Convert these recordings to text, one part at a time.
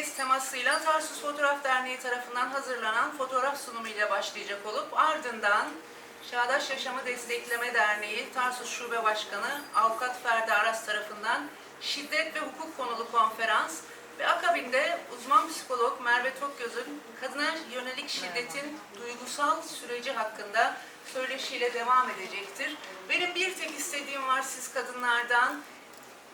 Birlikteyiz temasıyla Tarsus Fotoğraf Derneği tarafından hazırlanan fotoğraf sunumuyla başlayacak olup ardından Çağdaş Yaşamı Destekleme Derneği Tarsus Şube Başkanı Avukat Ferdi Aras tarafından şiddet ve hukuk konulu konferans ve akabinde uzman psikolog Merve Tokgöz'ün kadına yönelik şiddetin duygusal süreci hakkında söyleşiyle devam edecektir. Benim bir tek istediğim var siz kadınlardan.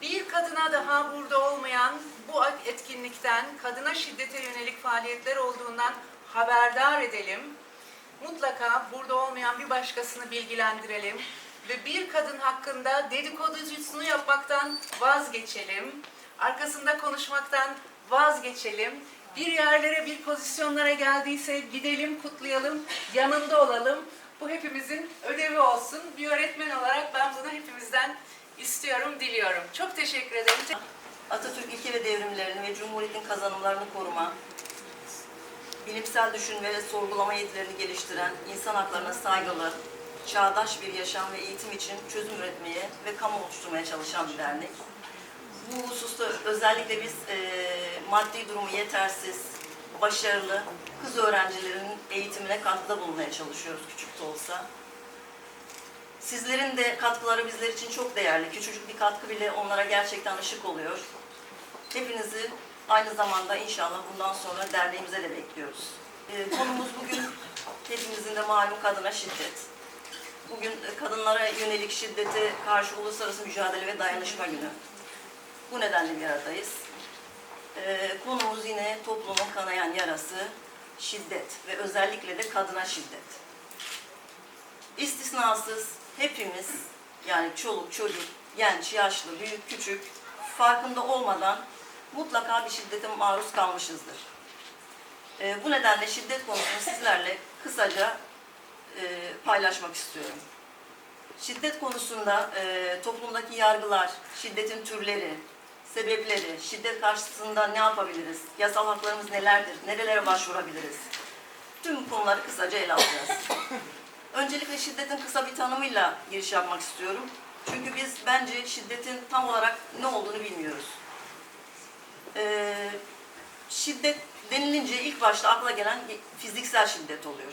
Bir kadına daha burada olmayan bu etkinlikten kadına şiddete yönelik faaliyetler olduğundan haberdar edelim. Mutlaka burada olmayan bir başkasını bilgilendirelim ve bir kadın hakkında dedikodusunu yapmaktan vazgeçelim. Arkasında konuşmaktan vazgeçelim. Bir yerlere, bir pozisyonlara geldiyse gidelim, kutlayalım, yanında olalım. Bu hepimizin ödevi olsun. Bir öğretmen olarak ben bunu hepimizden istiyorum, diliyorum. Çok teşekkür ederim. Atatürk ilke ve devrimlerini ve Cumhuriyet'in kazanımlarını koruma, bilimsel düşünme ve sorgulama yetilerini geliştiren, insan haklarına saygılı, çağdaş bir yaşam ve eğitim için çözüm üretmeye ve kamu oluşturmaya çalışan bir dernek. Bu hususta özellikle biz eee, maddi durumu yetersiz, başarılı kız öğrencilerin eğitimine katkıda bulunmaya çalışıyoruz küçük de olsa. Sizlerin de katkıları bizler için çok değerli. Küçücük bir katkı bile onlara gerçekten ışık oluyor. Hepinizi aynı zamanda inşallah bundan sonra derneğimize de bekliyoruz. Ee, konumuz bugün hepimizin de malum kadına şiddet. Bugün kadınlara yönelik şiddete karşı uluslararası mücadele ve dayanışma günü. Bu nedenle bir aradayız. Ee, konumuz yine toplumun kanayan yarası şiddet ve özellikle de kadına şiddet. İstisnasız hepimiz yani çoluk çocuk, genç, yaşlı, büyük, küçük farkında olmadan mutlaka bir şiddete maruz kalmışızdır. Ee, bu nedenle şiddet konusunu sizlerle kısaca e, paylaşmak istiyorum. Şiddet konusunda e, toplumdaki yargılar, şiddetin türleri, sebepleri, şiddet karşısında ne yapabiliriz, yasal haklarımız nelerdir, nerelere başvurabiliriz? Tüm konuları kısaca ele alacağız. Öncelikle şiddetin kısa bir tanımıyla giriş yapmak istiyorum. Çünkü biz bence şiddetin tam olarak ne olduğunu bilmiyoruz. Ee, şiddet denilince ilk başta akla gelen fiziksel şiddet oluyor.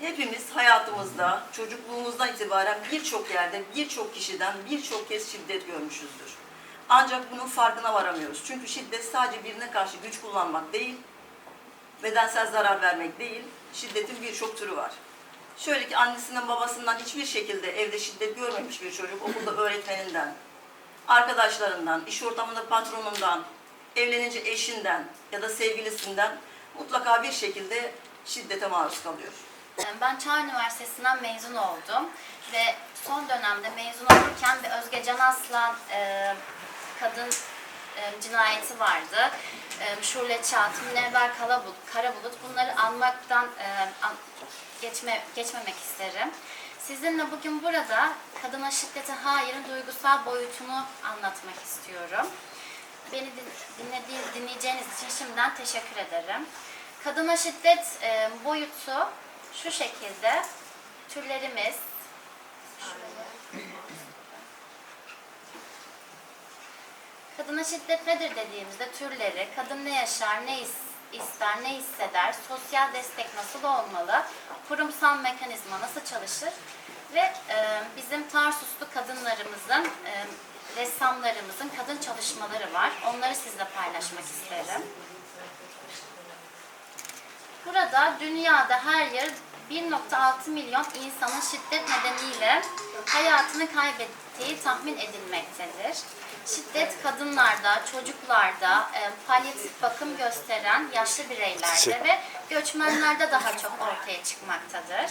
Hepimiz hayatımızda, çocukluğumuzdan itibaren birçok yerde, birçok kişiden birçok kez şiddet görmüşüzdür. Ancak bunun farkına varamıyoruz. Çünkü şiddet sadece birine karşı güç kullanmak değil, bedensel zarar vermek değil, şiddetin birçok türü var. Şöyle ki annesinden babasından hiçbir şekilde evde şiddet görmemiş bir çocuk okulda öğretmeninden, arkadaşlarından, iş ortamında patronundan, evlenince eşinden ya da sevgilisinden mutlaka bir şekilde şiddete maruz kalıyor. Ben Çağ Üniversitesi'nden mezun oldum ve son dönemde mezun olurken bir Özge Can Aslan e, kadın e, cinayeti vardı. E, Şule Çağat, Münevver Karabulut, Karabulut bunları anmaktan e, geçme, geçmemek isterim. Sizinle bugün burada kadına şiddete hayırın duygusal boyutunu anlatmak istiyorum. Beni din- dinlediğiniz, dinleyeceğiniz için şimdiden teşekkür ederim. Kadına şiddet e, boyutu şu şekilde. Türlerimiz Kadına şiddet nedir dediğimizde türleri, kadın ne yaşar, ne is- ister, ne hisseder, sosyal destek nasıl olmalı, kurumsal mekanizma nasıl çalışır ve e, bizim Tarsuslu kadınlarımızın, e, ressamlarımızın kadın çalışmaları var. Onları sizle paylaşmak isterim. Burada dünyada her yıl 1.6 milyon insanın şiddet nedeniyle hayatını kaybettiği tahmin edilmektedir. Şiddet kadınlarda, çocuklarda, e, palyatif bakım gösteren yaşlı bireylerde ve göçmenlerde daha çok ortaya çıkmaktadır.